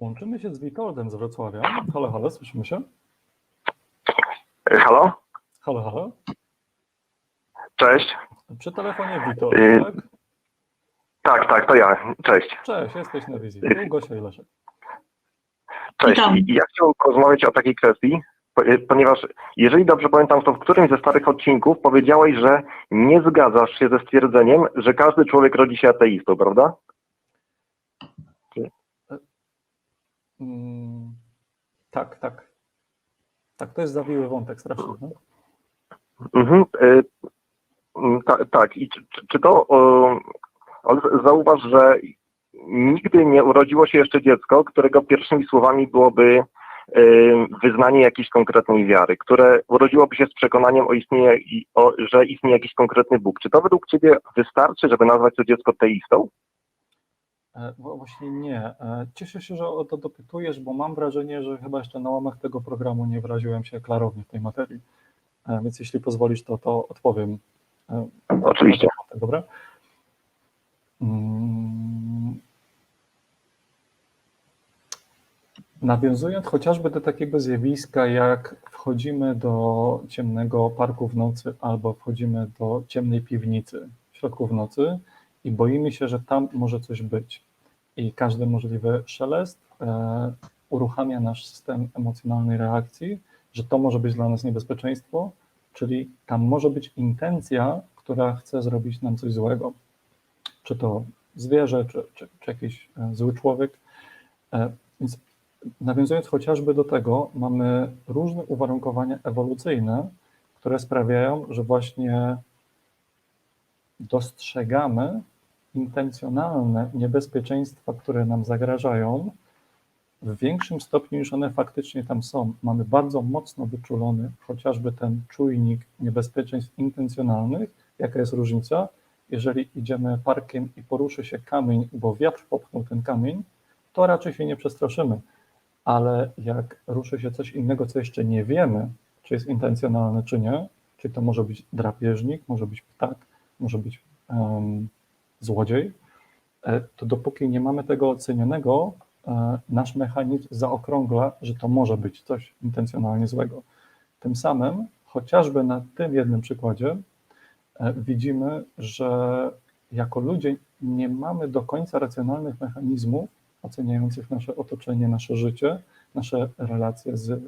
Łączymy się z Witoldem z Wrocławia. Halo, halo, słyszymy się? E, Halo? Halo, halo. Cześć. Przy telefonie Witold, Y- tak? Tak, tak, to ja. Cześć. Cześć, jesteś na wizji. Tu Gosia i Leszek. Cześć. Witam. I- Ja chciałbym porozmawiać o takiej kwestii, po- e, ponieważ jeżeli dobrze pamiętam, to w którymś ze starych odcinków powiedziałeś, że nie zgadzasz się ze stwierdzeniem, że każdy człowiek rodzi się ateistą, prawda? Mm, tak, tak. Tak, to jest zawiły wątek straszny. No? Mhm. e, mm, ta, tak. I czy, czy- to o, zauważ, że nigdy nie urodziło się jeszcze dziecko, którego pierwszymi słowami byłoby e, wyznanie jakiejś konkretnej wiary, które urodziłoby się z przekonaniem o istnieniu, i- o, że istnieje jakiś konkretny Bóg. Czy to według Ciebie wystarczy, żeby nazwać to dziecko teistą? E, Właśnie nie. E, Cieszę się, że o to dopytujesz, bo mam wrażenie, że chyba jeszcze na łamach tego programu nie wyraziłem się klarownie w tej materii. E, Więc jeśli pozwolisz, to, to odpowiem. Oczywiście. Dobra. Mm. Nawiązując chociażby do takiego zjawiska, jak wchodzimy do ciemnego parku w nocy albo wchodzimy do ciemnej piwnicy w środku w nocy i boimy się, że tam może coś być. I każdy możliwy szelest e, uruchamia nasz system emocjonalnej reakcji, że to może być dla nas niebezpieczeństwo, czyli tam może być intencja, która chce zrobić nam coś złego. Czy to zwierzę, czy, czy, czy jakiś e, zły człowiek. E, Więc nawiązując chociażby do tego, mamy różne uwarunkowania ewolucyjne, które sprawiają, że właśnie dostrzegamy intencjonalne niebezpieczeństwa, które nam zagrażają, w większym stopniu niż one faktycznie tam są. Mamy bardzo mocno wyczulony chociażby ten czujnik niebezpieczeństw intencjonalnych. Jaka jest różnica? Jeżeli idziemy parkiem i poruszy się kamień, bo wiatr popchnął ten kamień, to raczej się nie przestraszymy. Ale jak ruszy się coś innego, co jeszcze nie wiemy, czy jest intencjonalne, czy nie, czy to może być drapieżnik, może być ptak, może być um, złodziej, e, to dopóki nie mamy tego ocenionego, e, nasz mechanizm zaokrągla, że to może być coś intencjonalnie złego. Tym samym, chociażby na tym jednym przykładzie, e, widzimy, że jako ludzie nie mamy do końca racjonalnych mechanizmów oceniających nasze otoczenie, nasze życie, nasze relacje z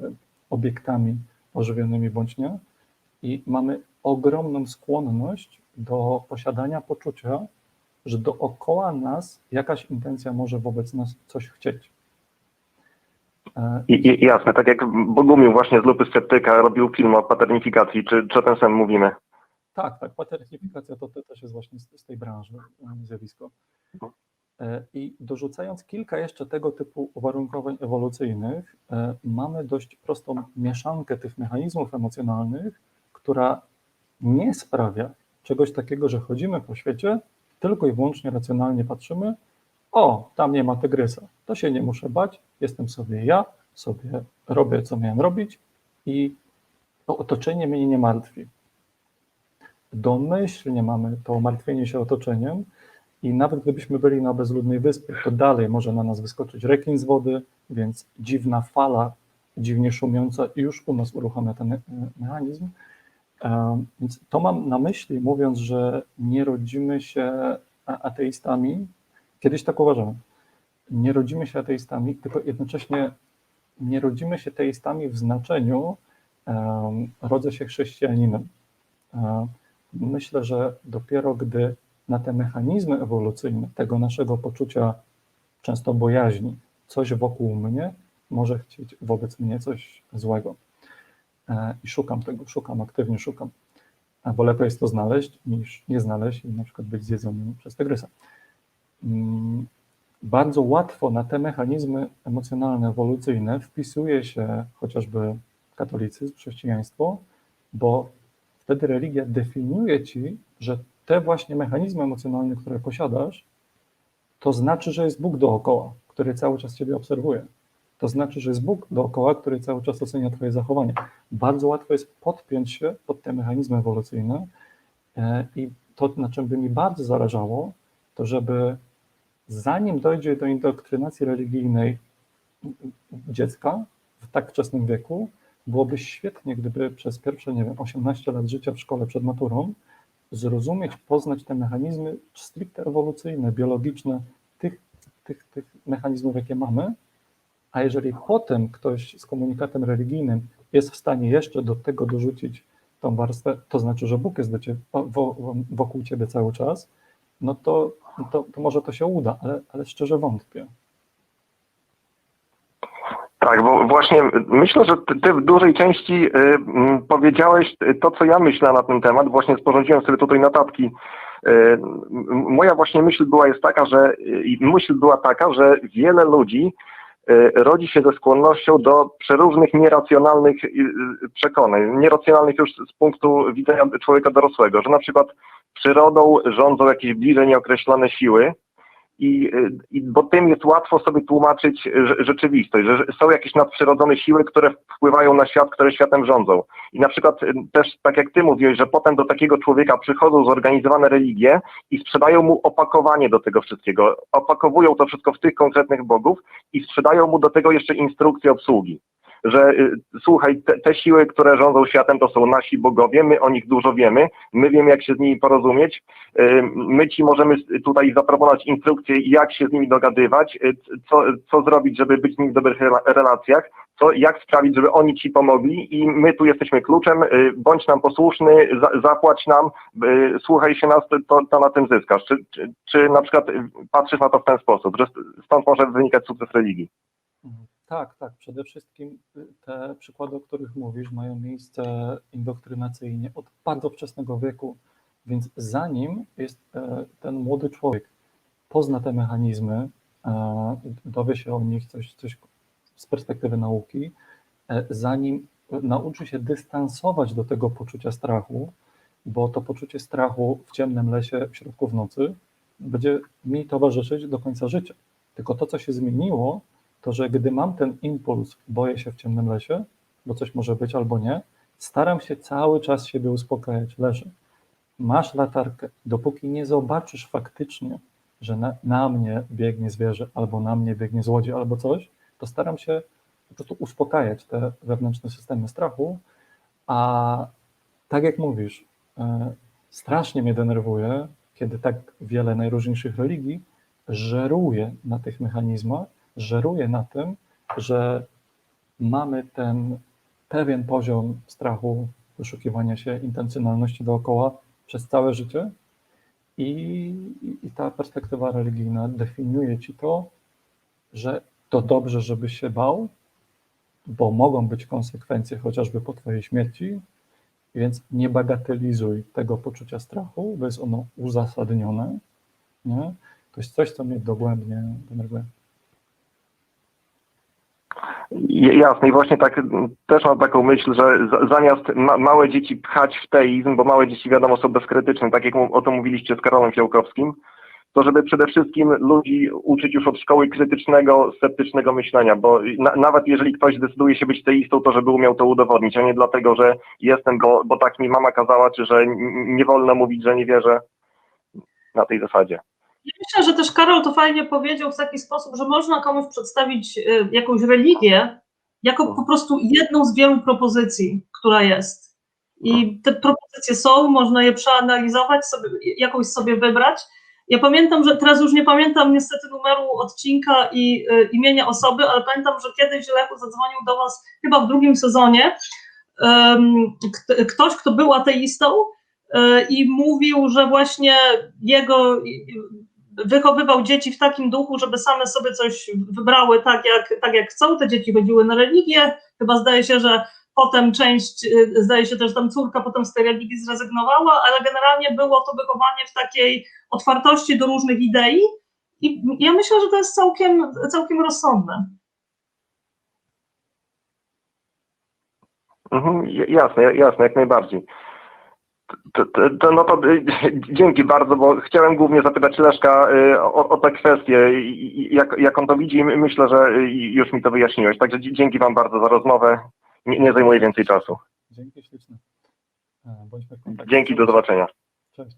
obiektami ożywionymi bądź nie i mamy ogromną skłonność do posiadania poczucia, że dookoła nas jakaś intencja może wobec nas coś chcieć. I, jasne, tak jak Bogumił właśnie z Lupy Sceptyka robił film o paternifikacji, czy, czy o tym samym mówimy? Tak, tak, paternifikacja to, to też jest właśnie z, z tej branży um, zjawisko. E, I dorzucając kilka jeszcze tego typu uwarunkowań ewolucyjnych, e, mamy dość prostą mieszankę tych mechanizmów emocjonalnych, która nie sprawia czegoś takiego, że chodzimy po świecie, tylko i wyłącznie racjonalnie patrzymy, o, tam nie ma tygrysa, to się nie muszę bać, jestem sobie ja, sobie robię, co miałem robić i to otoczenie mnie nie martwi. Domyślnie mamy to martwienie się otoczeniem i nawet gdybyśmy byli na bezludnej wyspie, to dalej może na nas wyskoczyć rekin z wody, więc dziwna fala, dziwnie szumiąca już u nas uruchamia ten mechanizm. Więc to mam na myśli, mówiąc, że nie rodzimy się ateistami. Kiedyś tak uważałem. Nie rodzimy się ateistami, tylko jednocześnie nie rodzimy się teistami w znaczeniu rodzę się chrześcijaninem. E, Myślę, że dopiero gdy na te mechanizmy ewolucyjne tego naszego poczucia często bojaźni, coś wokół mnie może chcieć wobec mnie coś złego. E, I szukam tego, szukam, aktywnie szukam. Bo lepiej jest to znaleźć, niż nie znaleźć i na przykład być zjedzonym przez tygrysa. Mm, Bardzo łatwo na te mechanizmy emocjonalne, ewolucyjne wpisuje się chociażby katolicyzm, chrześcijaństwo, bo wtedy religia definiuje ci, że te właśnie mechanizmy emocjonalne, które posiadasz, to znaczy, że jest Bóg dookoła, który cały czas ciebie obserwuje. To znaczy, że jest Bóg dookoła, który cały czas ocenia twoje zachowanie. Bardzo łatwo jest podpiąć się pod te mechanizmy ewolucyjne e, i to, na czym by mi bardzo zależało, to żeby zanim dojdzie do indoktrynacji religijnej dziecka w tak wczesnym wieku, byłoby świetnie, gdyby przez pierwsze, nie wiem, 18 lat życia w szkole przed maturą zrozumieć, poznać te mechanizmy stricte ewolucyjne, biologiczne tych, tych, tych mechanizmów, jakie mamy, a jeżeli potem ktoś z komunikatem religijnym jest w stanie jeszcze do tego dorzucić tą warstwę, to znaczy, że Bóg jest do ciebie, wo, wokół ciebie cały czas, no to, to, to może to się uda, ale, ale szczerze wątpię. Tak, bo właśnie myślę, że ty, w dużej części y, powiedziałeś to, co ja myślę na ten temat. Właśnie sporządziłem sobie tutaj notatki. Y, moja właśnie myśl była jest taka, że i myśl była taka, że wiele ludzi y, rodzi się ze skłonnością do przeróżnych nieracjonalnych y, y, przekonań, nieracjonalnych już z punktu widzenia człowieka dorosłego, że na przykład przyrodą rządzą jakieś bliżej nieokreślone siły, i, y, i bo tym jest łatwo sobie tłumaczyć rze- rzeczywistość, że są jakieś nadprzyrodzone siły, które wpływają na świat, które światem rządzą. I na przykład y, też tak jak ty mówiłeś, że potem do takiego człowieka przychodzą zorganizowane religie i sprzedają mu opakowanie do tego wszystkiego. Opakowują to wszystko w tych konkretnych bogów i sprzedają mu do tego jeszcze instrukcje obsługi. Że y, słuchaj, te, te siły, które rządzą światem, to są nasi bogowie, my o nich dużo wiemy, my wiemy, jak się z nimi porozumieć, y, my ci możemy tutaj zaproponować instrukcje, jak się z nimi dogadywać, y, co, co zrobić, żeby być z nimi w dobrych rela- relacjach, co, jak sprawić, żeby oni ci pomogli i my tu jesteśmy kluczem, bądź nam posłuszny, za, zapłać nam, słuchaj się nas, to, to na tym zyskasz. Czy, czy, czy na przykład patrzysz na to w ten sposób, że stąd może wynikać sukces religii? Tak, tak. Przede wszystkim y, te przykłady, o których mówisz, mają miejsce indoktrynacyjnie od bardzo wczesnego wieku, więc zanim jest e, ten młody człowiek pozna te mechanizmy, e, dowie się o nich coś, coś z perspektywy nauki, e, zanim nauczy się dystansować do tego poczucia strachu, bo to poczucie strachu w ciemnym lesie w środku w nocy będzie mi towarzyszyć do końca życia. Tylko to, co się zmieniło, to że gdy mam ten impuls, boję się w ciemnym lesie, bo coś może być albo nie, staram się cały czas siebie uspokajać, leżę. Masz latarkę, dopóki nie zobaczysz faktycznie, że na, na mnie biegnie zwierzę, albo na mnie biegnie złodziej, albo coś, to staram się po prostu uspokajać te wewnętrzne systemy strachu, a tak jak mówisz, e, strasznie mnie denerwuje, kiedy tak wiele najróżniejszych religii żeruje na tych mechanizmach, żeruje na tym, że mamy ten pewien poziom strachu, wyszukiwania się, intencjonalności dookoła przez całe życie i, i ta perspektywa religijna definiuje ci to, że to dobrze, żebyś się bał, bo mogą być konsekwencje chociażby po twojej śmierci, więc nie bagatelizuj tego poczucia strachu, bo jest ono uzasadnione. Nie? To jest coś, co mnie dogłębnie denerwuje. Jasne i właśnie tak m, też mam taką myśl, że za- zamiast ma, małe dzieci pchać w teizm, bo małe dzieci wiadomo są bezkrytyczne, tak jak o tym mówiliście z Karolem Fiałkowskim, to żeby przede wszystkim ludzi uczyć już od szkoły krytycznego, sceptycznego myślenia, bo na, nawet jeżeli ktoś decyduje się być teistą, to żeby umiał to udowodnić, a nie dlatego, że jestem, bo, bo tak mi mama kazała, czy że nie wolno mówić, że nie wierzę na tej zasadzie. Myślę, że też Karol to fajnie powiedział w taki sposób, że można komuś przedstawić y, jakąś religię jako po prostu jedną z wielu propozycji, która jest. I te propozycje są, można je przeanalizować, sobie, jakąś sobie wybrać. Ja pamiętam, że teraz już nie pamiętam niestety numeru odcinka i y, imienia osoby, ale pamiętam, że kiedyś Lechu zadzwonił do Was chyba w drugim sezonie. ktoś, kto był ateistą, y, i mówił, że właśnie jego wychowywał dzieci w takim duchu, żeby same sobie coś wybrały tak jak, tak jak chcą. Te dzieci chodziły na religię. Chyba zdaje się, że potem część, y, zdaje się też tam córka potem z tej religii zrezygnowała, ale generalnie było to wychowanie w takiej otwartości do różnych idei. I ja myślę, że to jest całkiem, całkiem rozsądne. Mhm, jasne, jasne, jak najbardziej. To, to, to, no to y, dzięki bardzo, bo chciałem głównie zapytać Leszka y, o, o tę kwestię, jak, jak on to widzi, My- myślę, że y, już mi to wyjaśniłeś. Także dzięki Wam bardzo za rozmowę. Nie, nie zajmuję więcej czasu. Dzięki śliczne. E. Dzięki, do zobaczenia. Cześć.